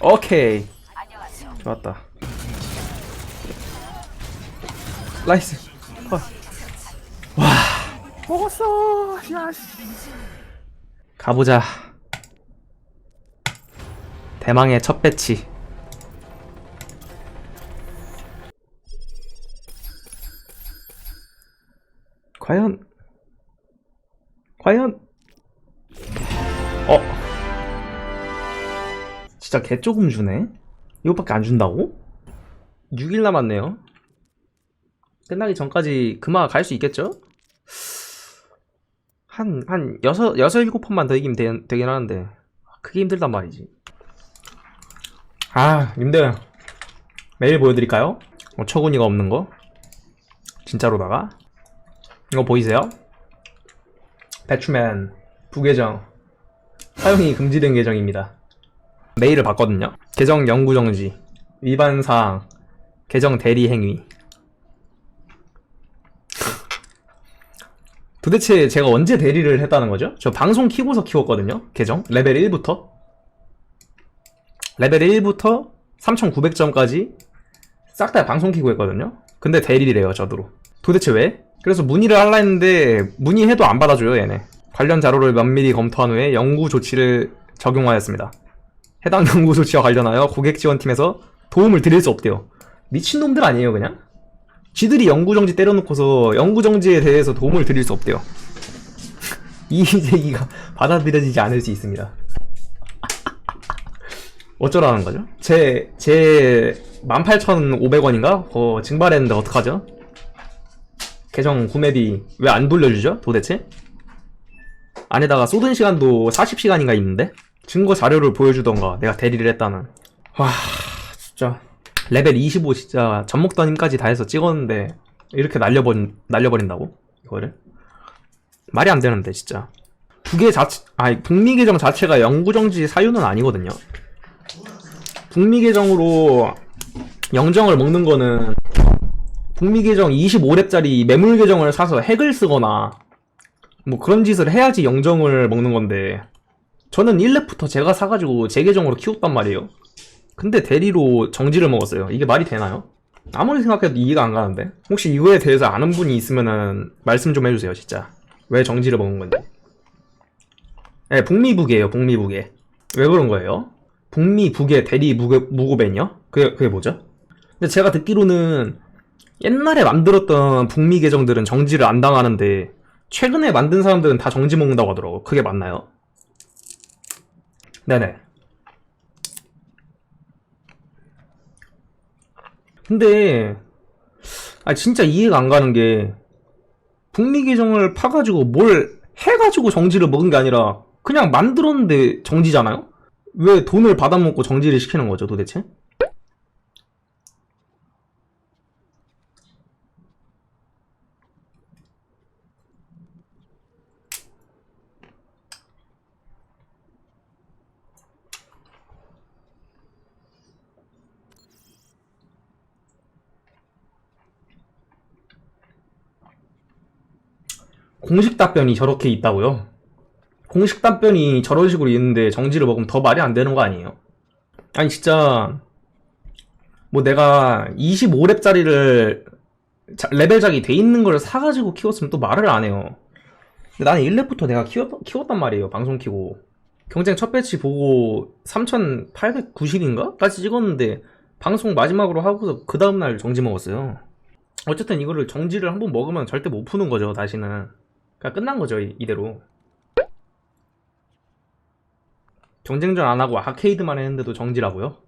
오케이. 좋았다. 나이스. 컷. 먹었어. 야 씨. 가보자. 대망의 첫 배치. 과연 과연 어 진짜 개 조금 주네 이것밖에 안 준다고? 6일 남았네요 끝나기 전까지 그마 갈수 있겠죠? 한, 한, 여섯, 여섯, 일곱 판만 더 이기면 되, 되긴 하는데, 그게 힘들단 말이지. 아, 님들. 매일 보여드릴까요? 뭐, 처구니가 없는 거. 진짜로다가. 이거 보이세요? 배추맨, 부계정. 사용이 금지된 계정입니다. 메일을 봤거든요. 계정 영구정지, 위반 사항, 계정 대리 행위. 도대체 제가 언제 대리를 했다는 거죠? 저 방송 키고서 키웠거든요. 계정 레벨 1부터 레벨 1부터 3,900점까지 싹 다 방송 키고 했거든요. 근데 대리래요, 저도로. 도대체 왜? 그래서 문의를 하려 했는데 문의해도 안 받아줘요, 얘네. 관련 자료를 면밀히 검토한 후에 연구 조치를 적용하였습니다. 해당 연구 조치와 관련하여 고객 지원팀에서 도움을 드릴 수 없대요. 미친놈들 아니에요, 그냥? 지들이 영구정지 때려놓고서 영구정지에 대해서 도움을 드릴 수 없대요. 이 제기가 받아들여지지 않을 수 있습니다. 어쩌라는 거죠? 제, 제 18,500원인가? 어, 증발했는데 어떡하죠? 계정 구매비 왜 안 돌려주죠? 도대체? 안에다가 쏟은 시간도 40시간인가 있는데? 증거 자료를 보여주던가 내가 대리를 했다는. 와, 진짜. 레벨 25 진짜 접목더님까지 다 해서 찍었는데 이렇게 날려버린, 날려버린다고? 이거를? 말이 안 되는데 진짜 북의 자체 아니 북미 계정 자체가 영구정지 사유는 아니거든요 북미 계정으로 영정을 먹는 거는 북미 계정 25렙짜리 매물 계정을 사서 핵을 쓰거나 뭐 그런 짓을 해야지 영정을 먹는 건데 저는 1렙부터 제가 사가지고 제 계정으로 키웠단 말이에요 근데 대리로 정지를 먹었어요. 이게 말이 되나요? 아무리 생각해도 이해가 안 가는데. 혹시 이거에 대해서 아는 분이 있으면은 말씀 좀 해주세요, 진짜. 왜 정지를 먹은 건지. 네, 북미북이에요, 북미북에. 왜 그런 거예요? 북미북의 대리 무고, 무고벤이요? 그게, 그게 뭐죠? 근데 제가 듣기로는 옛날에 만들었던 북미 계정들은 정지를 안 당하는데 최근에 만든 사람들은 다 정지 먹는다고 하더라고. 그게 맞나요? 네네. 근데 아 진짜 이해가 안 가는 게 북미 계정을 파가지고 뭘 해가지고 정지를 먹은 게 아니라 그냥 만들었는데 정지잖아요? 왜 돈을 받아먹고 정지를 시키는 거죠 도대체? 공식 답변이 저렇게 있다고요? 공식 답변이 저런 식으로 있는데 정지를 먹으면 더 말이 안 되는 거 아니에요? 아니 진짜 뭐 내가 25렙짜리를 레벨작이 돼 있는 걸 사가지고 키웠으면 또 말을 안 해요. 근데 나는 1렙부터 내가 키웠, 키웠단 말이에요. 방송 키고. 경쟁 첫 배치 보고 3,890인가? 까지 찍었는데 방송 마지막으로 하고서 그 다음날 정지 먹었어요. 어쨌든 이거를 정지를 한번 먹으면 절대 못 푸는 거죠, 다시는. 그냥 끝난 거죠, 이- 이대로. 경쟁전 안 하고 아케이드만 했는데도 정지라고요?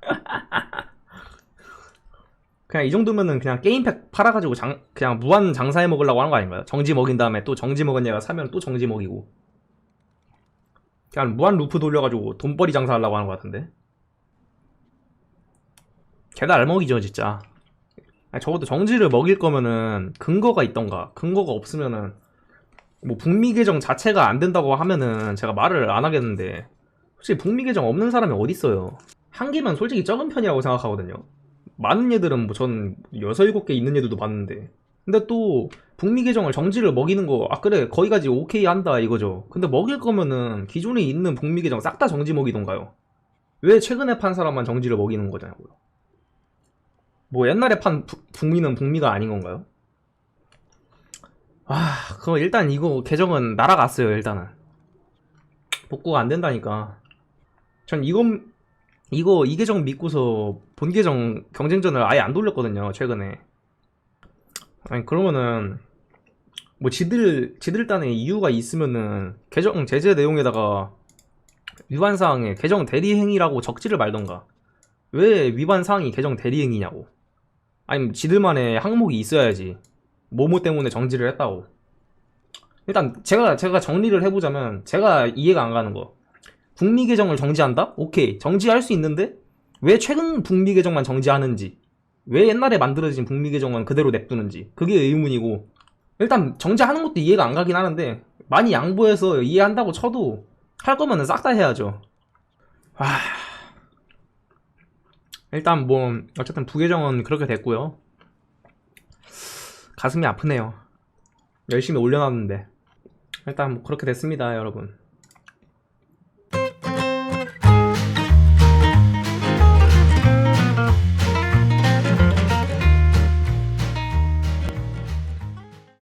그냥 이 정도면은 그냥 게임팩 팔아가지고 장, 그냥 무한 장사해 먹으려고 하는 거 아닌가요? 정지 먹인 다음에 또 정지 먹은 얘가 사면 또 정지 먹이고. 그냥 무한 루프 돌려가지고 돈벌이 장사하려고 하는 것 같은데. 개나 알먹이죠, 진짜. 아니, 적어도 정지를 먹일 거면은 근거가 있던가. 근거가 없으면은 뭐 북미 계정 자체가 안 된다고 하면은 제가 말을 안 하겠는데 솔직히 북미 계정 없는 사람이 어디 있어요? 한 개면 솔직히 적은 편이라고 생각하거든요. 많은 얘들은 뭐전 여섯 일곱 개 있는 애들도 봤는데 근데 또 북미 계정을 정지를 먹이는 거 아 그래 거기까지 오케이 한다 이거죠 근데 먹일 거면은 기존에 있는 북미 계정 싹 다 정지 먹이던가요 왜 최근에 판 사람만 정지를 먹이는 거냐고요 뭐 옛날에 판 부- 북미는 북미가 아닌 건가요? 아 그거 일단 이거 계정은 날아갔어요 일단은. 복구가 안 된다니까. 전 이건 이거 이 계정 믿고서 본 계정 경쟁전을 아예 안 돌렸거든요 최근에. 아니 그러면은 뭐 지들 지들 딴에 이유가 있으면은 계정 제재 내용에다가 위반 사항에 계정 대리 행위라고 적지를 말던가. 왜 위반 사항이 계정 대리 행위냐고 아니면 지들만의 항목이 있어야지 뭐뭐 때문에 정지를 했다고. 일단 제가 제가 정리를 해보자면 제가 이해가 안 가는 거. 북미 계정을 정지한다? 오케이. 정지할 수 있는데 왜 최근 북미 계정만 정지하는지 왜 옛날에 만들어진 북미 계정은 그대로 냅두는지 그게 의문이고 일단 정지하는 것도 이해가 안 가긴 하는데 많이 양보해서 이해한다고 쳐도 할 거면은 싹 다 해야죠. 아 일단 뭐 어쨌든 부계정은 그렇게 됐고요. 가슴이 아프네요. 열심히 올려놨는데. 일단 뭐 그렇게 됐습니다 여러분